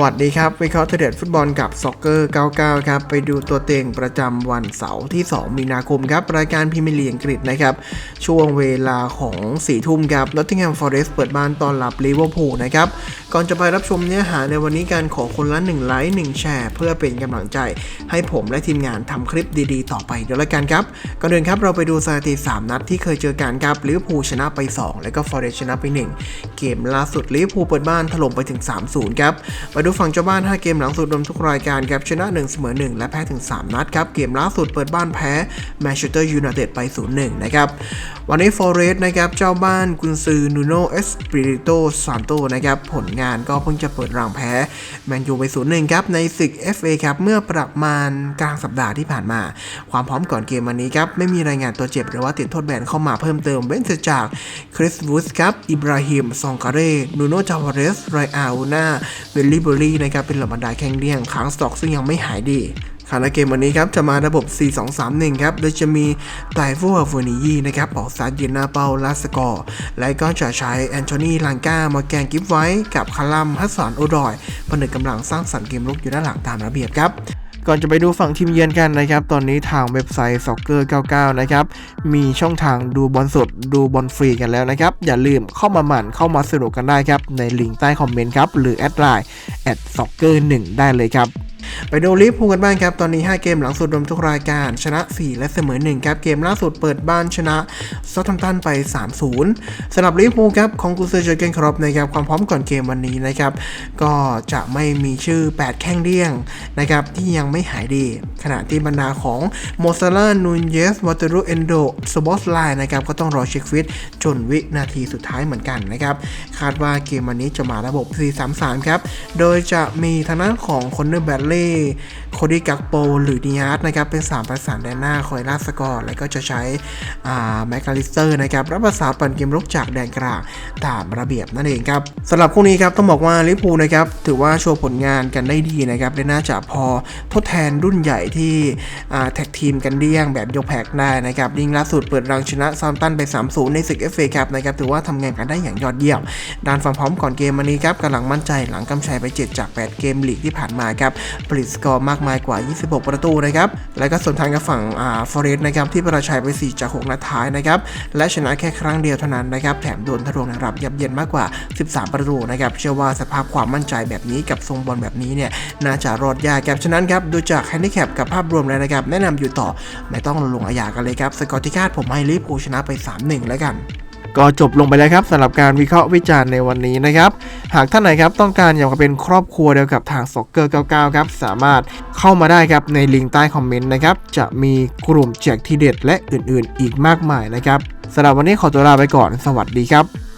วัสดีครับ วิเคราะห์เด็ดฟุตบอลกับซ็อกเกอร์ 99 ครับ ไปดูตัวเต็งประจำวันเสาร์ที่ 2 มีนาคมครับ รายการพรีเมียร์ลีกอังกฤษนะครับ ช่วงเวลาของ4ทุ่มครับ Nottingham Forest เปิดบ้านต้อนรับลิเวอร์พูลนะครับ ก่อนจะไปรับชมเนื้อหาในวันนี้การขอคนละ 1 ไลค์ 1 แชร์ เพื่อเป็นกำลังใจ ให้ผมและทีมงานทำคลิปดีๆ ต่อไปเดี๋ยวละกันครับก่อนอื่นครับเราไปดูสถิติ3นัดที่เคยเจอกันครับลิเวอร์พูลชนะไป 2 แล้วก็ Forest ชนะไป 1 เกมล่าสุดลิเวอร์พูลเปิดบ้านถล่มไปถึง 3-0 ครับมาดูฝั่งเจ้าบ้าน 5 เกมหลังสุดรวมทุกรายการครับชนะ 1 เสมอ 1 และแพ้ถึง 3 นัดครับ เกมล่าสุดเปิดบ้านแพ้แมนเชสเตอร์ยูไนเต็ดไป 0-1 นะครับ วันนี้ฟอเรสต์นะครับ เจ้าบ้านกุนซือนูโนเอสปริโตซานโตนะครับ ผลงานก็เพิ่งจะเปิดรังแพ้แมนยูไป 0-1 ครับ ในศึก FA ครับ เมื่อประมาณกลางสัปดาห์ที่ผ่านมา ความพร้อมก่อนเกมวันนี้ครับ ไม่มีรายงานตัวเจ็บหรือว่าติดโทษแบนเข้ามาเพิ่มเติมเว้นจากคริสวูดส์ครับอิบราฮิมซองการเร่นูโนจาวาเรสไรอาอูนาเวลลี่เบอรี่นะครับเป็นเหล่าบรรดาแข้งเลี่ยงค้างสต็อกซึ่งยังไม่หายดีค่ะและเกมวันนี้ครับจะมาระบบ 4-2-3-1 ครับ โดยจะมีไตฟูอัฟเวนิยีนะครับ ออกซ้ายยืนหน้าเป้าลาสกอร์ และก็จะใช้แอนโทนีลังกามาแกงกิฟไว้ กับคาลัมฮัสสันโอดอยผนึกกำลังสร้างสรรค์เกมรุกอยู่ด้านหลังตามระเบียบครับ ก่อนจะไปดูฝั่งทีมเยือนกันนะครับ ตอนนี้ทางเว็บไซต์ Soccer 99 นะครับ มีช่องทางดูบอลสดดูบอลฟรีกันแล้วนะครับ อย่าลืมเข้ามาหมั่นเข้ามาสนุกกันได้ครับ ในลิงก์ใต้คอมเมนต์ครับ หรือแอดไลน์ soccer 1ได้เลยครับ ไปดูลิเวอร์พูลกันบ้างครับ ตอนนี้ 5 เกมหลังสุดรวมทุกรายการชนะ 4 และเสมอ 1 ครับ เกมล่าสุดเปิดบ้านชนะซอทัมตันไป 3-0สำหรับลิเวอร์พูลครับของกูเซอร์เจอร์เกนครอปนะครับความพร้อมก่อนเกมวันนี้นะครับก็จะไม่มีชื่อ 8 แข้งเดี้ยงนะครับที่ยังไม่หายดี ขณะที่บรรดาของโมซาลานูนเยสวอเตโรเอนโดสบอสไลน์นะครับก็ต้องรอเช็คฟิตจนวินาทีสุดท้ายเหมือนกันนะครับคาดว่าเกมวันนี้จะมาระบบ 4-3-3 ครับ โดยจะมีทางด้านของคอนเนอร์แบดเล่โคดี้กักโปหรือดีอาร์ตนะครับ เป็น 3 ประสานแดนหน้าคอยลาสกอร์ แล้วก็จะใช้แมคคาลิสเตอร์นะครับ รับประสานปั่นเกมรุกจากแดนกลางตามระเบียบนั่นเองครับสำหรับคู่นี้ครับ ต้องบอกว่าลิเวอร์พูนะครับ ถือว่าโชว์ผลงานกันได้ดีนะครับและน่าจะพอทดแทนรุ่นใหญ่ที่แท็กทีมกันเดี่ยงแบบยกแพกได้นะครับลิงล่าสุดเปิดรังชนะซามตันไป 3-0 ในศึก FA ครับนะครับถือว่าทำงานกันได้อย่างยอดเยี่ยมด้านความพร้อมก่อนเกมวันนี้ครับกำลังมั่นใจหลังกำชัยไป 7 จาก 8 เกมลีกที่ผ่านมาครับผลิตสกอร์มากมายกว่า 26 ประตูนะครับ และก็ส่วนทางกับฝั่งอ่าฟอเรสต์นะครับที่ประชัยไป 4 จาก 6 นัดท้ายนะครับ และชนะแค่ครั้งเดียวเท่านั้นนะครับ แถมโดนทะลวงนะครับยับเยินมากกว่า 13 ประตูนะครับ เชื่อว่าสภาพความมั่นใจแบบนี้กับทรงบอลแบบนี้เนี่ยน่าจะรอดยากครับ ฉะนั้นครับดูจากแฮนดิแคปกับภาพรวมแล้วนะครับ แนะนำอยู่ต่อไม่ต้องลงอาญากันเลยครับ สกอร์ที่คาดผมให้ลิเวอร์พูชนะไป 3-1 แล้วกัน ก็จบลงไปแล้วครับสำหรับการวิเคราะห์วิจารณ์ในวันนี้นะครับ หากท่านไหนครับต้องการอยากเป็นครอบครัวเดียวกับทางซ็อกเกอร์99ครับสามารถเข้ามาได้ครับในลิงก์ใต้คอมเมนต์นะครับจะมีกลุ่มแจกทีเด็ดและอื่นๆ อีกมากมายนะครับสำหรับวันนี้ขอตัวลาไปก่อน สวัสดีครับ